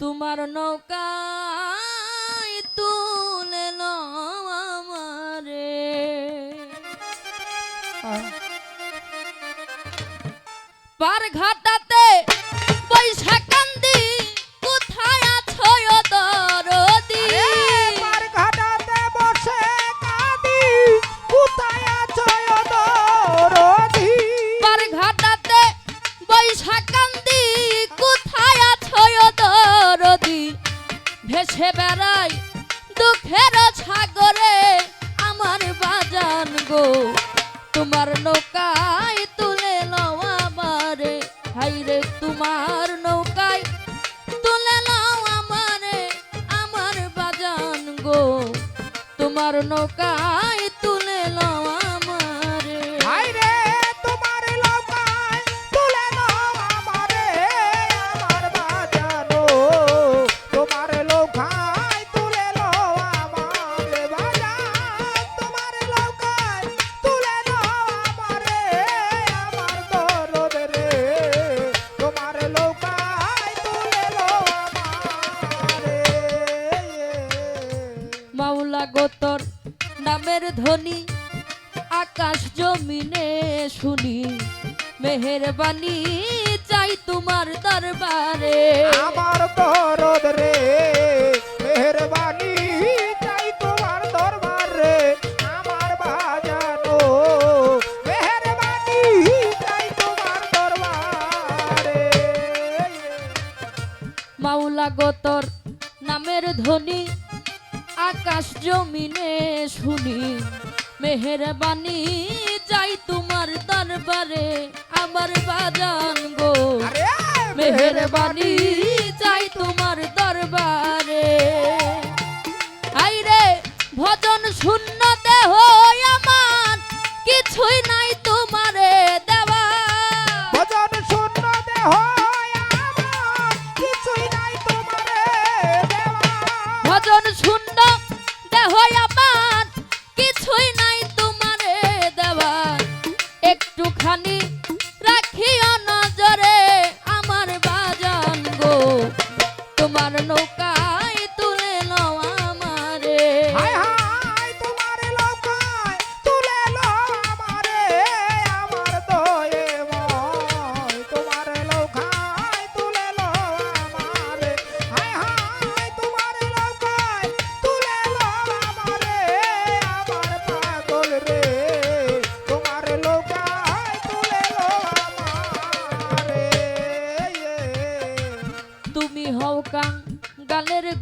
তোমার নৌকা তুলে আমারে। পার ঘাটাতে ভেসে দুঃখের সাগরে আমার বাজান গো। তোমার নৌকায় তুলে লও আমারে। হাইরে তোমার নৌকায় তুলে লও আমারে, আমার বাজান গো। তোমার নৌকায় ধ্বনি আকাশ জমিনে শুনি মেহেরবানি চাই তোমার দরবারে। আমার দরদ রে মেহরবানি চাই তোমার দরবারে। আমার বাজানো মেহরবানি চাই তোমার দরবারে। মাওলা গোতর নামের ধ্বনি আকাশ জমিনে শুনি মেহেরবানি যাই তোমার দরবারে আমার বাজান গো। মেহেরবানি চাই তোমার দরবারে। আইরে ভজন শূন্য দেহ আমার কিছুই নাই একটুখানি রাখিও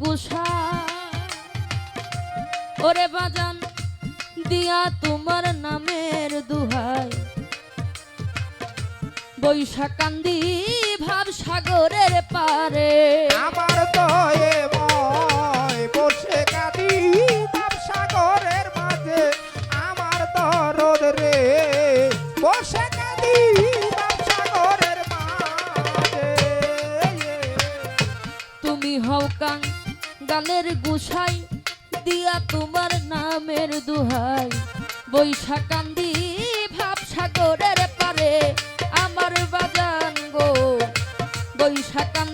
গুসা ওরে বাজান, দিয়া তোমার নামের দুহাই। বৈশাকান্দি ভাব সাগরের পারে। আমার ময় বসে কাঁদি সাগরের গালের গুসাই দিয়া তোমার নামের দুহাই। বৈশাকান্দি ভাব সাগরের পারে আমার বাজান গো। বৈশাকান্দি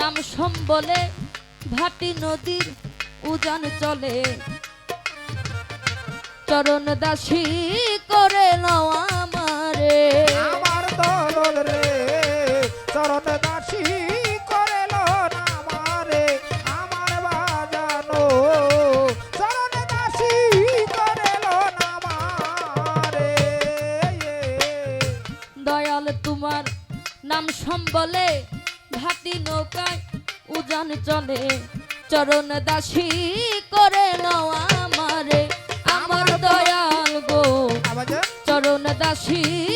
নাম সম্বলে ভাটি নদীর উজান চলে। চরণ দাসী করে নাও আমারে। আমার দরদ রে চরণ দাসী করে আমারে। আমার বাজানো চরণ দাসী করে আমারে। দয়াল তোমার নাম সম্বলে হাতি নৌকায় উজান চলে। চরণ দাসী করে নাও আমারে। আমার দয়াল গো। চরণ দাসী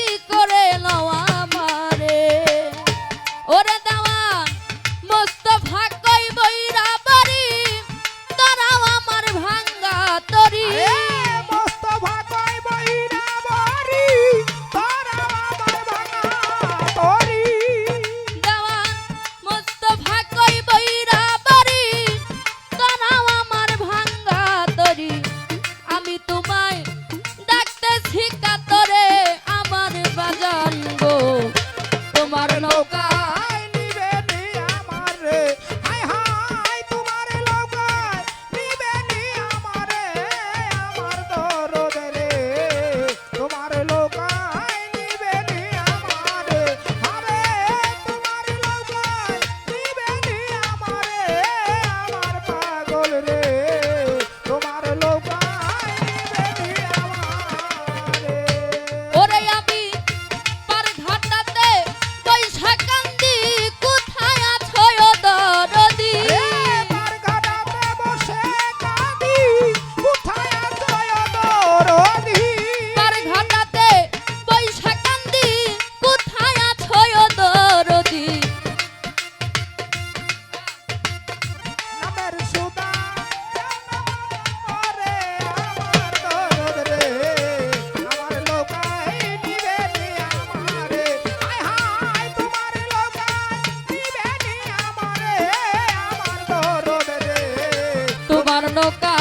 নৌকা